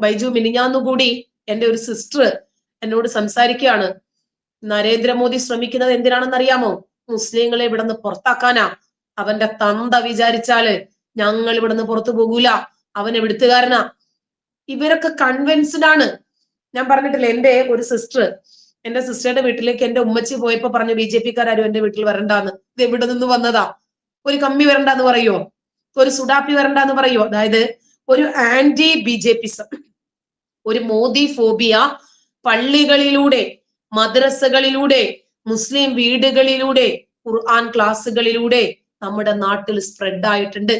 ബൈജു മിനിഞ്ഞാന്നുകൂടി എന്റെ ഒരു സിസ്റ്റർ എന്നോട് സംസാരിക്കുകയാണ്. നരേന്ദ്രമോദി ശ്രമിക്കുന്നത് എന്തിനാണെന്ന് അറിയാമോ മുസ്ലിങ്ങളെ ഇവിടുന്ന് പുറത്താക്കാനാ. അവന്റെ തന്ത വിചാരിച്ചാൽ ഞങ്ങൾ ഇവിടുന്ന് പുറത്തു പോകൂല. അവൻ എവിടുത്തുകാരനാ? ഇവരൊക്കെ കൺവിൻസ്ഡ് ആണ്. ഞാൻ പറഞ്ഞിട്ടില്ല എന്റെ ഒരു സിസ്റ്റർ എന്റെ സിസ്റ്ററുടെ വീട്ടിലേക്ക് എന്റെ ഉമ്മച്ചി പോയപ്പോ പറഞ്ഞു ബി ജെ പിക്കാരും എന്റെ വീട്ടിൽ വരണ്ടാന്ന്. ഇത് എവിടെ നിന്ന് വന്നതാ? ഒരു കമ്മി വരണ്ടെന്ന് പറയോ ഒരു സുഡാപ്പി വരണ്ടെന്ന് പറയോ അതായത് ഒരു ആന്റി ബി ജെ പിസം ഒരു മോദി ഫോബിയ പള്ളികളിലൂടെ മദ്രസകളിലൂടെ മുസ്ലിം വീടുകളിലൂടെ ഖുർആൻ ക്ലാസ്സുകളിലൂടെ നമ്മുടെ നാട്ടിൽ സ്പ്രെഡ് ആയിട്ടുണ്ട്.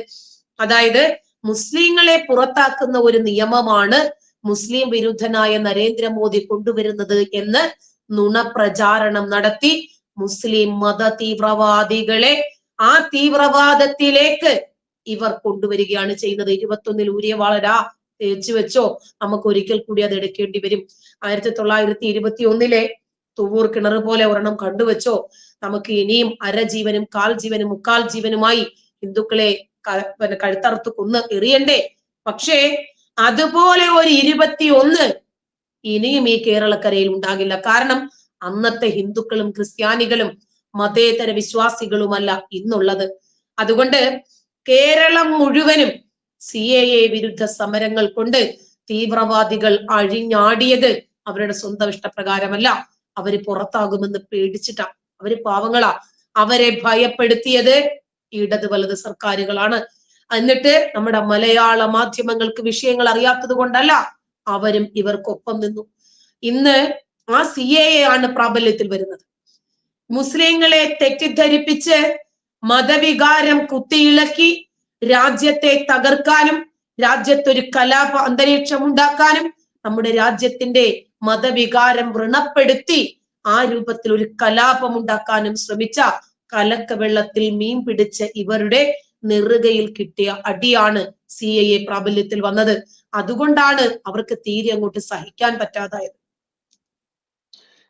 അതായത് മുസ്ലിങ്ങളെ പുറത്താക്കുന്ന ഒരു നിയമമാണ് മുസ്ലിം വിരുദ്ധനായ നരേന്ദ്രമോദി കൊണ്ടുവരുന്നത് എന്ന് നുണപ്രചാരണം നടത്തി മുസ്ലിം മത തീവ്രവാദികളെ ആ തീവ്രവാദത്തിലേക്ക് ഇവർ കൊണ്ടുവരികയാണ് ചെയ്യുന്നത്. ഇരുപത്തൊന്നിൽ ഊരിയ വളരാ തേച്ചു വെച്ചോ. നമുക്ക് ഒരിക്കൽ കൂടി അത് എടുക്കേണ്ടി വരും. ആയിരത്തി തൊള്ളായിരത്തി ഇരുപത്തി ഒന്നിലെ തുവൂർ കിണർ പോലെ ഒരെണ്ണം കണ്ടുവച്ചോ. നമുക്ക് ഇനിയും അരജീവനും കാൽ ജീവനും മുക്കാൽ ജീവനുമായി ഹിന്ദുക്കളെ കഴുത്തറുത്ത് കൊന്ന് എറിയണ്ടേ? പക്ഷേ അതുപോലെ ഒരു ഇരുപത്തി ഒന്ന് ഇനിയും ഈ കേരളക്കരയിൽ ഉണ്ടാകില്ല. കാരണം അന്നത്തെ ഹിന്ദുക്കളും ക്രിസ്ത്യാനികളും മതേതര വിശ്വാസികളുമല്ല ഇന്നുള്ളത്. അതുകൊണ്ട് കേരളം മുഴുവനും സി എ എ വിരുദ്ധ സമരങ്ങൾ കൊണ്ട് തീവ്രവാദികൾ അഴിഞ്ഞാടിയത് അവരുടെ സ്വന്തം ഇഷ്ടപ്രകാരമല്ല. അവർ പുറത്താകുമെന്ന് പേടിച്ചിട്ടാ. അവർ പാവങ്ങളാ. അവരെ ഭയപ്പെടുത്തിയത് ഇടത് വലത് സർക്കാരുകളാണ്. എന്നിട്ട് നമ്മുടെ മലയാള മാധ്യമങ്ങൾക്ക് വിഷയങ്ങൾ അറിയാത്തത് കൊണ്ടല്ല അവരും ഇവർക്കൊപ്പം നിന്നു. ഇന്ന് ആ സി എ ആണ് പ്രാബല്യത്തിൽ വരുന്നത്. മുസ്ലിങ്ങളെ തെറ്റിദ്ധരിപ്പിച്ച് മതവികാരം കുത്തിയിളക്കി രാജ്യത്തെ തകർക്കാനും രാജ്യത്തൊരു കലാപ അന്തരീക്ഷം ഉണ്ടാക്കാനും നമ്മുടെ രാജ്യത്തിന്റെ മതവികാരം വ്രണപ്പെടുത്തി ആ രൂപത്തിൽ ഒരു കലാപം ഉണ്ടാക്കാനും ശ്രമിച്ച കലക്ക വെള്ളത്തിൽ മീൻ പിടിച്ച ഇവരുടെ നെറുകയിൽ കിട്ടിയ അടിയാണ് സി എ പ്രാബല്യത്തിൽ വന്നത്. അതുകൊണ്ടാണ് അവർക്ക് തീരെ അങ്ങോട്ട് സഹിക്കാൻ പറ്റാതായത്.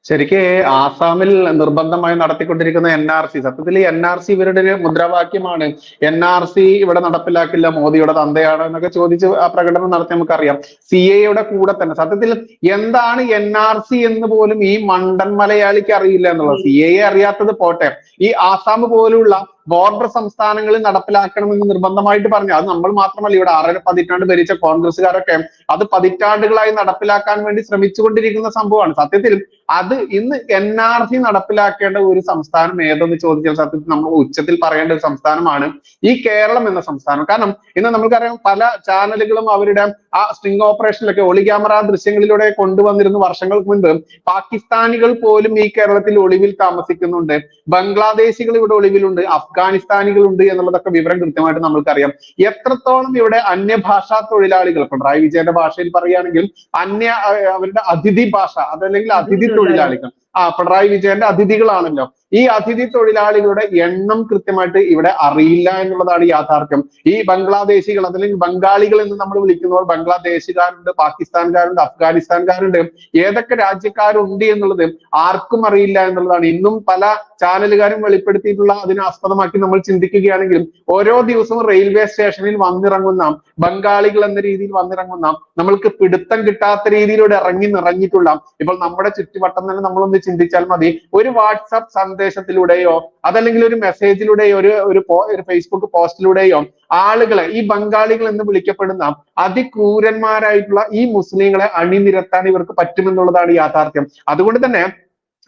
ശരിക്ക് ആസാമിൽ നിർബന്ധമായി നടത്തിക്കൊണ്ടിരിക്കുന്ന എൻ ആർ സി സത്യത്തിൽ എൻ ആർ സി ഇവരുടെ ഒരു മുദ്രാവാക്യമാണ്. എൻ ആർ സി ഇവിടെ നടപ്പിലാക്കില്ല മോദിയുടെ തന്തയാണ് എന്നൊക്കെ ചോദിച്ച് ആ പ്രകടനം നടത്തി നമുക്കറിയാം. സി എയുടെ കൂടെ തന്നെ. സത്യത്തിൽ എന്താണ് എൻ ആർ സി എന്ന് പോലും ഈ മണ്ടൻ മലയാളിക്ക് അറിയില്ല എന്നുള്ളത്. സി എ അറിയാത്തത് പോട്ടെ. ഈ ആസാം പോലുള്ള ബോർഡർ സംസ്ഥാനങ്ങളിൽ നടപ്പിലാക്കണമെന്ന് നിർബന്ധമായിട്ട് പറഞ്ഞു. അത് നമ്മൾ മാത്രമല്ല ഇവിടെ ആറര പതിറ്റാണ്ട് ഭരിച്ച കോൺഗ്രസ്സുകാരൊക്കെ അത് പതിറ്റാണ്ടുകളായി നടപ്പിലാക്കാൻ വേണ്ടി ശ്രമിച്ചുകൊണ്ടിരിക്കുന്ന സംഭവമാണ്. സത്യത്തിൽ അത് ഇന്ന് എൻ ആർ സി നടപ്പിലാക്കേണ്ട ഒരു സംസ്ഥാനം ഏതെന്ന് ചോദിച്ചാൽ സത്യത്തിൽ നമ്മൾ ഉച്ചത്തിൽ പറയേണ്ട ഒരു സംസ്ഥാനമാണ് ഈ കേരളം എന്ന സംസ്ഥാനം. കാരണം ഇന്ന് നമുക്കറിയാം പല ചാനലുകളും അവരുടെ ആ സ്ട്രിംഗ് ഓപ്പറേഷനിലൊക്കെ ഒളി ക്യാമറ ദൃശ്യങ്ങളിലൂടെ കൊണ്ടുവന്നിരുന്നു വർഷങ്ങൾക്ക് മുൻപ് പാകിസ്ഥാനികൾ പോലും ഈ കേരളത്തിൽ ഒളിവിൽ താമസിക്കുന്നുണ്ട്. ബംഗ്ലാദേശികൾ ഇവിടെ ഒളിവിലുണ്ട്. അഫ്ഗാനിസ്ഥാനികളുണ്ട് എന്നുള്ളതൊക്കെ വിവരം കൃത്യമായിട്ട് നമ്മൾക്കറിയാം. എത്രത്തോളം ഇവിടെ അന്യഭാഷാ തൊഴിലാളികൾ പിണറായി വിജയന്റെ ഭാഷയിൽ പറയുകയാണെങ്കിൽ അന്യ അവരുടെ അതിഥി ഭാഷ അതല്ലെങ്കിൽ അതിഥി തൊഴിലാളികൾ. ആ പിണറായി വിജയന്റെ അതിഥികളാണല്ലോ. ഈ അതിഥി തൊഴിലാളികളുടെ എണ്ണം കൃത്യമായിട്ട് ഇവിടെ അറിയില്ല എന്നുള്ളതാണ് യാഥാർത്ഥ്യം. ഈ ബംഗ്ലാദേശികൾ അതല്ലെങ്കിൽ ബംഗാളികൾ എന്ന് നമ്മൾ വിളിക്കുന്നവർ ബംഗ്ലാദേശുകാരുണ്ട് പാകിസ്ഥാൻകാരുണ്ട് അഫ്ഗാനിസ്ഥാൻകാരുണ്ട്. ഏതൊക്കെ രാജ്യക്കാരുണ്ട് എന്നുള്ളത് ആർക്കും അറിയില്ല എന്നുള്ളതാണ്. ഇന്നും പല ചാനലുകാരും വെളിപ്പെടുത്തിയിട്ടുള്ള അതിനെ ആസ്പദമാക്കി നമ്മൾ ചിന്തിക്കുകയാണെങ്കിലും ഓരോ ദിവസവും റെയിൽവേ സ്റ്റേഷനിൽ വന്നിറങ്ങുന്ന ബംഗാളികൾ എന്ന രീതിയിൽ വന്നിറങ്ങുന്ന നമ്മൾക്ക് പിടുത്തം കിട്ടാത്ത രീതിയിലൂടെ ഇറങ്ങി നിറഞ്ഞിട്ടുള്ള ഇപ്പോൾ നമ്മുടെ ചുറ്റുവട്ടം തന്നെ നമ്മളൊന്ന് ചിന്തിച്ചാൽ മതി. ഒരു വാട്സാപ്പ് സന്ദേശത്തിലൂടെയോ അതല്ലെങ്കിൽ ഒരു മെസ്സേജിലൂടെയോ ഒരു ഒരു ഫേസ്ബുക്ക് പോസ്റ്റിലൂടെയോ ആളുകളെ ഈ ബംഗാളികൾ എന്ന് വിളിക്കപ്പെടുന്ന അതിക്രൂരന്മാരായിട്ടുള്ള ഈ മുസ്ലിങ്ങളെ അണിനിരത്താൻ ഇവർക്ക് പറ്റുമെന്നുള്ളതാണ് യാഥാർത്ഥ്യം. അതുകൊണ്ട് തന്നെ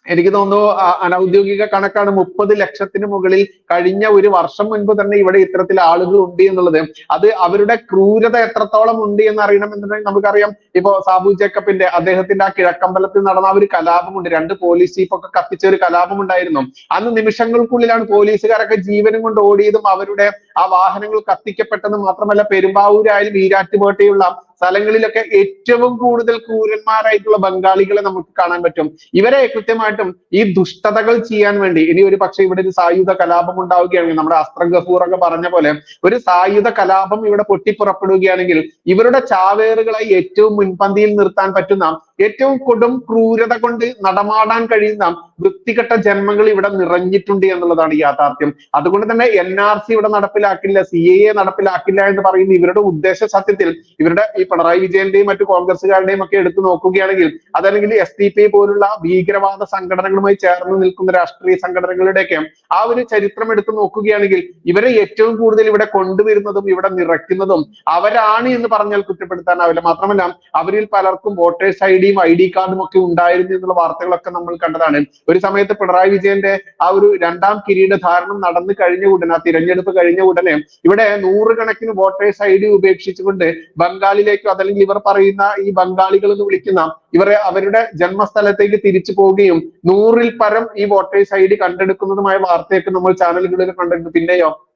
എനിക്ക് തോന്നുന്നു അനൗദ്യോഗിക കണക്കാണ് മുപ്പത് ലക്ഷത്തിന് മുകളിൽ കഴിഞ്ഞ ഒരു വർഷം മുൻപ് തന്നെ ഇവിടെ ഇത്തരത്തിൽ ആളുകൾ ഉണ്ട് എന്നുള്ളത്. അത് അവരുടെ ക്രൂരത എത്രത്തോളം ഉണ്ട് എന്ന് അറിയണമെന്നുണ്ടെങ്കിൽ നമുക്കറിയാം. ഇപ്പോ സാബു ജേക്കബിന്റെ അദ്ദേഹത്തിന്റെ ആ കിഴക്കമ്പലത്തിൽ നടന്ന ഒരു കലാപമുണ്ട്. രണ്ട് പോലീസ് ഒക്കെ കത്തിച്ച ഒരു കലാപം ഉണ്ടായിരുന്നു അന്ന് നിമിഷങ്ങൾക്കുള്ളിലാണ് പോലീസുകാരൊക്കെ ജീവനും കൊണ്ട് ഓടിയതും അവരുടെ ആ വാഹനങ്ങൾ കത്തിക്കപ്പെട്ടതും മാത്രമല്ല പെരുമ്പാവൂരായാലും ഈരാറ്റുപേട്ടയുള്ള സ്ഥലങ്ങളിലൊക്കെ ഏറ്റവും കൂടുതൽ ക്രൂരന്മാരായിട്ടുള്ള ബംഗാളികളെ നമുക്ക് കാണാൻ പറ്റും. ഇവരെ കൃത്യമായിട്ടും ഈ ദുഷ്ടതകൾ ചെയ്യാൻ വേണ്ടി ഇനി ഒരു പക്ഷേ ഇവിടെ ഒരു സായുധ കലാപം ഉണ്ടാവുകയാണെങ്കിൽ നമ്മുടെ അസ്ത്ര ഗഫൂർ ഒക്കെ പറഞ്ഞ പോലെ ഒരു സായുധ കലാപം ഇവിടെ പൊട്ടിപ്പുറപ്പെടുകയാണെങ്കിൽ ഇവരുടെ ചാവേറുകളെ ഏറ്റവും മുൻപന്തിയിൽ നിർത്താൻ പറ്റുന്ന ഏറ്റവും കൊടും ക്രൂരത കൊണ്ട് നടമാടാൻ കഴിയുന്ന വൃത്തികെട്ട ജന്മങ്ങൾ ഇവിടെ നിറഞ്ഞിട്ടുണ്ട് എന്നുള്ളതാണ് യാഥാർത്ഥ്യം. അതുകൊണ്ട് തന്നെ സി ഇവിടെ നടപ്പിലാക്കില്ല എ നടപ്പിലാക്കില്ല എന്ന് പറയുന്ന ഇവരുടെ ഉദ്ദേശ സത്യത്തിൽ ഇവരുടെ ഈ പിണറായി വിജയന്റെയും മറ്റു കോൺഗ്രസ്സുകാരുടെയും ഒക്കെ എടുത്തു നോക്കുകയാണെങ്കിൽ അതല്ലെങ്കിൽ പി പോലുള്ള ഭീകരവാദ സംഘടനകളുമായി ചേർന്ന് നിൽക്കുന്ന രാഷ്ട്രീയ സംഘടനകളുടെയൊക്കെ ആ ഒരു ചരിത്രം എടുത്തു നോക്കുകയാണെങ്കിൽ ഇവരെ ഏറ്റവും കൂടുതൽ ഇവിടെ കൊണ്ടുവരുന്നതും ഇവിടെ നിറയ്ക്കുന്നതും അവരാണ് എന്ന് പറഞ്ഞാൽ കുറ്റപ്പെടുത്താനാവില്ല. മാത്രമല്ല അവരിൽ പലർക്കും വോട്ടേഴ്സ് ഐ ഡിയും ഐ ഡി കാർഡും ഒക്കെ ഉണ്ടായിരുന്നു എന്നുള്ള വാർത്തകളൊക്കെ നമ്മൾ കണ്ടതാണ്. ഒരു സമയത്ത് പിണറായി വിജയന്റെ ആ ഒരു രണ്ടാം കിരീടധാരണം നടന്നു കഴിഞ്ഞ ഉടനെ ആ തിരഞ്ഞെടുപ്പ് കഴിഞ്ഞ ഉടനെ ഇവിടെ നൂറുകണക്കിന് വോട്ടേഴ്സ് ഐ ഡി ഉപേക്ഷിച്ചുകൊണ്ട് ബംഗാളിലേക്കോ അതല്ലെങ്കിൽ ഇവർ പറയുന്ന ഈ ബംഗാളികൾ എന്ന് വിളിക്കുന്ന ഇവരെ അവരുടെ ജന്മസ്ഥലത്തേക്ക് തിരിച്ചു പോവുകയും നൂറിൽ പരം ഈ വോട്ടേഴ്സ് ഐ ഡി കണ്ടെടുക്കുന്നതുമായ വാർത്തയൊക്കെ നമ്മൾ ചാനലുകളിൽ കണ്ടിട്ടുണ്ട്. പിന്നെയോ?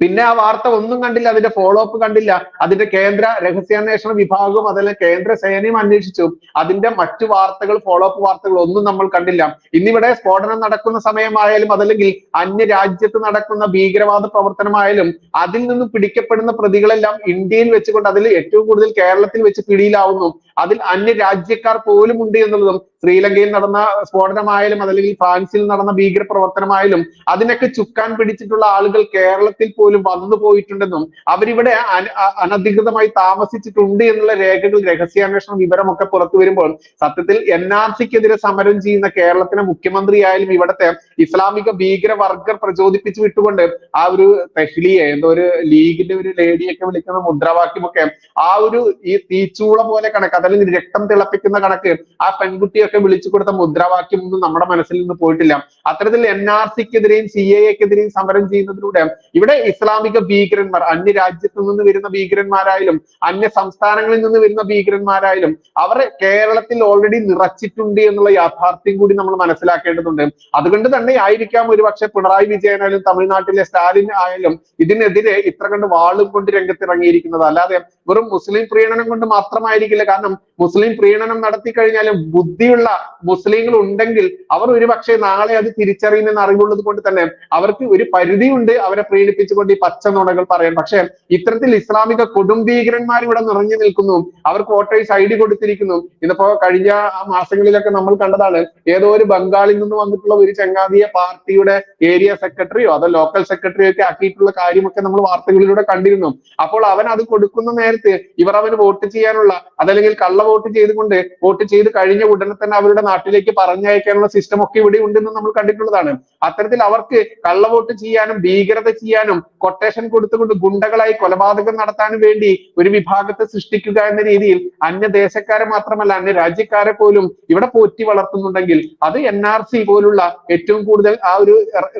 പിന്നെ ആ വാർത്ത ഒന്നും കണ്ടില്ല അതിന്റെ ഫോളോ അപ്പ് കണ്ടില്ല. അതിന്റെ കേന്ദ്ര രഹസ്യാന്വേഷണ വിഭാഗവും അതല്ല കേന്ദ്ര സേനയും അന്വേഷിച്ചു. അതിന്റെ മറ്റു വാർത്തകൾ ഫോളോ അപ്പ് വാർത്തകൾ ഒന്നും നമ്മൾ കണ്ടില്ല. ഇന്നിവിടെ സ്ഫോടനം നടക്കുന്ന സമയമായാലും അതല്ലെങ്കിൽ അന്യ രാജ്യത്ത് നടക്കുന്ന ഭീകരവാദ പ്രവർത്തനമായാലും അതിൽ നിന്നും പിടിക്കപ്പെടുന്ന പ്രതികളെല്ലാം ഇന്ത്യയിൽ വെച്ചുകൊണ്ട് അതിൽ ഏറ്റവും കൂടുതൽ കേരളത്തിൽ വെച്ച് പിടിയിലാവുന്നു. അതിൽ അന്യ രാജ്യക്കാർ പോലും ഉണ്ട് എന്നുള്ളതും ശ്രീലങ്കയിൽ നടന്ന സ്ഫോടനമായാലും അതല്ലെങ്കിൽ ഫ്രാൻസിൽ നടന്ന ഭീകര പ്രവർത്തനമായാലും അതിനൊക്കെ ചുക്കാൻ പിടിച്ചിട്ടുള്ള ആളുകൾ കേരളത്തിൽ പോലും വന്നു പോയിട്ടുണ്ടെന്നും അവരിവിടെ അന- അനധികൃതമായി താമസിച്ചിട്ടുണ്ട് എന്നുള്ള രേഖകൾ രഹസ്യാന്വേഷണ വിവരമൊക്കെ പുറത്തു വരുമ്പോൾ സത്യത്തിൽ എൻ ആർ സിക്കെതിരെ സമരം ചെയ്യുന്ന കേരളത്തിലെ മുഖ്യമന്ത്രിയായാലും ഇവിടുത്തെ ഇസ്ലാമിക ഭീകര വർഗർ പ്രചോദിപ്പിച്ചു വിട്ടുകൊണ്ട് ആ ഒരു തെഹ്ലിയെ എന്തോ ഒരു ലീഗിന്റെ ഒരു ലേഡിയൊക്കെ വിളിക്കുന്ന മുദ്രാവാക്യമൊക്കെ ആ ഒരു ഈ തീച്ചൂള പോലെ കണക്ക് അതല്ലെങ്കിൽ രക്തം തിളപ്പിക്കുന്ന കണക്ക് ആ പെൺകുട്ടിയൊക്കെ വിളിച്ചു കൊടുത്ത മുദ്രാവാക്യം ഒന്നും നമ്മുടെ മനസ്സിൽ നിന്ന് പോയിട്ടില്ല. അത്തരത്തിൽ എൻ ആർ സിക്കെതിരെയും സി എ എക്കെതിരെയും സമരം ചെയ്യുന്നതിലൂടെ ഇവിടെ ഇസ്ലാമിക ഭീകരന്മാർ അന്യ രാജ്യത്തു നിന്ന് വരുന്ന ഭീകരന്മാരായാലും അന്യ സംസ്ഥാനങ്ങളിൽ നിന്ന് വരുന്ന ഭീകരന്മാരായാലും അവർ കേരളത്തിൽ ഓൾറെഡി നിറച്ചിട്ടുണ്ട് എന്നുള്ള യാഥാർത്ഥ്യം കൂടി നമ്മൾ മനസ്സിലാക്കേണ്ടതുണ്ട്. അതുകൊണ്ട് തന്നെ ആയിരിക്കാം ഒരുപക്ഷെ പിണറായി വിജയനായാലും തമിഴ്നാട്ടിലെ സ്റ്റാലിൻ ആയാലും ഇതിനെതിരെ ഇത്ര കണ്ട് വാളും കൊണ്ട് രംഗത്തിറങ്ങിയിരിക്കുന്നത്. അല്ലാതെ വെറും മുസ്ലിം പ്രീണനം കൊണ്ട് മാത്രമായിരിക്കില്ല. കാരണം മുസ്ലിം പ്രീണനം നടത്തി കഴിഞ്ഞാലും ബുദ്ധിയുള്ള മുസ്ലിങ്ങൾ ഉണ്ടെങ്കിൽ അവർ ഒരുപക്ഷെ നാളെ അത് തിരിച്ചറിയുമെന്ന് അറിവുള്ളത് കൊണ്ട് തന്നെ അവർക്ക് ഒരു പരിധിയുണ്ട് അവരെ പ്രീണിപ്പിച്ചുകൊണ്ട് ഈ പച്ച നുണകൾ പറയാൻ. പക്ഷെ ഇത്തരത്തിൽ ഇസ്ലാമിക കൊടും ഭീകരന്മാർ ഇവിടെ നിറഞ്ഞു നിൽക്കുന്നു. അവർക്ക് വോട്ടേഴ്സ് ഐ ഡി കൊടുത്തിരിക്കുന്നു. ഇതിപ്പോ കഴിഞ്ഞ മാസങ്ങളിലൊക്കെ നമ്മൾ കണ്ടതാണ്. ഏതോ ഒരു ബംഗാളിൽ നിന്ന് വന്നിട്ടുള്ള ഒരു ചങ്ങാതിയെ പാർട്ടിയുടെ ഏരിയ സെക്രട്ടറിയോ അതോ ലോക്കൽ സെക്രട്ടറിയോ ഒക്കെ ആക്കിയിട്ടുള്ള കാര്യമൊക്കെ നമ്മൾ വാർത്തകളിലൂടെ കണ്ടിരുന്നു. അപ്പോൾ അവൻ അത് കൊടുക്കുന്ന നേരത്ത് ഇവർ അവന് വോട്ട് ചെയ്യാനുള്ള അതല്ലെങ്കിൽ കള്ള വോട്ട് ചെയ്തുകൊണ്ട് വോട്ട് ചെയ്ത് കഴിഞ്ഞ ഉടനെ തന്നെ അവരുടെ നാട്ടിലേക്ക് പറഞ്ഞയക്കാനുള്ള സിസ്റ്റം ഒക്കെ ഇവിടെ ഉണ്ടെന്ന് നമ്മൾ കണ്ടിട്ടുള്ളതാണ്. അത്തരത്തിൽ അവർക്ക് കള്ള വോട്ട് ചെയ്യാനും ഭീകരത ചെയ്യാനും കൊട്ടേഷൻ കൊടുത്തുകൊണ്ട് ഗുണ്ടകളായി കൊലപാതകം നടത്താനും വേണ്ടി ഒരു വിഭാഗത്തെ സൃഷ്ടിക്കുക എന്ന രീതിയിൽ അന്യ ദേശക്കാരെ മാത്രമല്ല അന്യ രാജ്യക്കാരെ പോലും ഇവിടെ പോറ്റി വളർത്തുന്നുണ്ടെങ്കിൽ അത് എൻ ആർ സി പോലുള്ള ഏറ്റവും കൂടുതൽ ആ ഒരു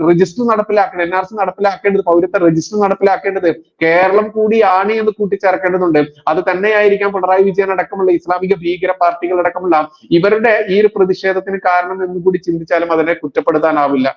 രജിസ്റ്റർ നടപ്പിലാക്കേണ്ടത് എൻ ആർ സി നടപ്പിലാക്കേണ്ടത് പൗരത്വ രജിസ്റ്റർ നടപ്പിലാക്കേണ്ടത് കേരളം കൂടിയാണ് എന്ന് കൂട്ടിച്ചേർക്കേണ്ടതുണ്ട്. അത് തന്നെയായിരിക്കാം പിണറായി വിജയൻ അടക്കമുള്ള ഇസ്ലാമിക ഭീകര പാർട്ടികൾ അടക്കമുള്ള ഇവരുടെ ഈ ഒരു പ്രതിഷേധത്തിന് കാരണം എന്ന് കൂടി ചിന്തിച്ചാലും അതിനെ കുറ്റപ്പെടുത്താനാവില്ല.